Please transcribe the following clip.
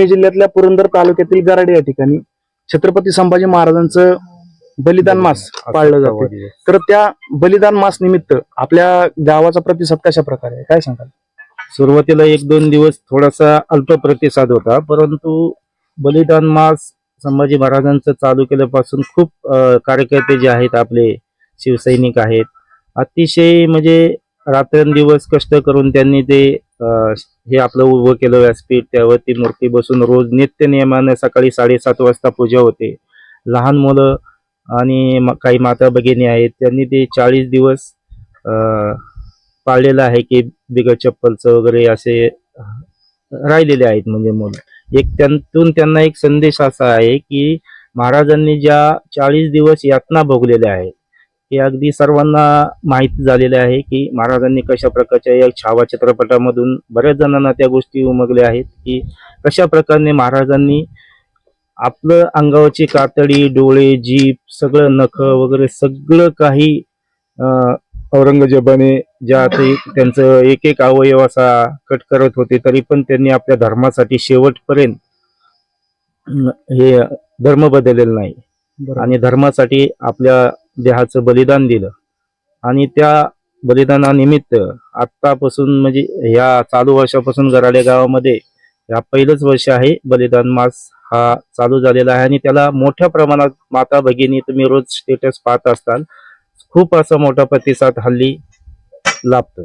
पुणे जिल्ह्यातल्या पुरंदर तालुक्यातील गराडे या ठिकाणी छत्रपती संभाजी महाराजांचं बलिदान मास पाळलं जाते. तर त्या बलिदान मास निमित्त आपल्या गावाचा प्रतिसाद कशा प्रकारे आहे? काय सांगाल? सुरुवातीला एक दोन दिवस थोडासा अल्प प्रतिसाद होता परंतु बलिदान मास संभाजी महाराजांचं चालू केल्यापासून खूप अं, कार्यकर्ते जे आहेत आपले शिवसैनिक आहेत अतिशय म्हणजे रात्रंदिवस कष्ट करून त्यांनी ते हे आपलं उभं केलं व्यासपीठ. त्यावर ती मूर्ती बसून रोज नित्य नियमाने सकाळी साडेसात वाजता पूजा होते. लहान मुलं आणि म- काही माता भगिनी आहेत. त्यांनी ते चाळीस दिवस पाळलेलं आहे की बिगर चप्पलचं वगैरे असे राहिलेले आहेत म्हणजे मुलं. एक त्यांतून त्यांना एक संदेश असा आहे की महाराजांनी ज्या चाळीस दिवस यातना भोगलेल्या आहेत हे अगदी सर्वांना माहिती झालेले आहे की महाराजांनी कशा प्रकारच्या या छावा चित्रपटामधून बऱ्याच जणांना त्या गोष्टी उमगल्या आहेत की कशा प्रकारे महाराजांनी आपलं अंगावरची कातडी डोळे जीप सगळं नख वगैरे सगळं काही औरंगजेबाने ज्या ते त्यांचं एक एक अवयव असा कट करत होते तरी पण त्यांनी आपल्या धर्मासाठी शेवटपर्यंत हे धर्म बदललेला नाही. आणि धर्मासाठी आपल्या देहाचं बलिदान दिलं. आणि त्या बलिदानानिमित्त आत्तापासून म्हणजे ह्या चालू वर्षापासून गराडे गावामध्ये ह्या पहिलंच वर्ष आहे बलिदान मास हा चालू झालेला आहे. आणि त्याला मोठ्या प्रमाणात माता भगिनी तुम्ही रोज स्टेटस पाहत असताल. खूप असा मोठा प्रतिसाद हल्ली लाभतोय.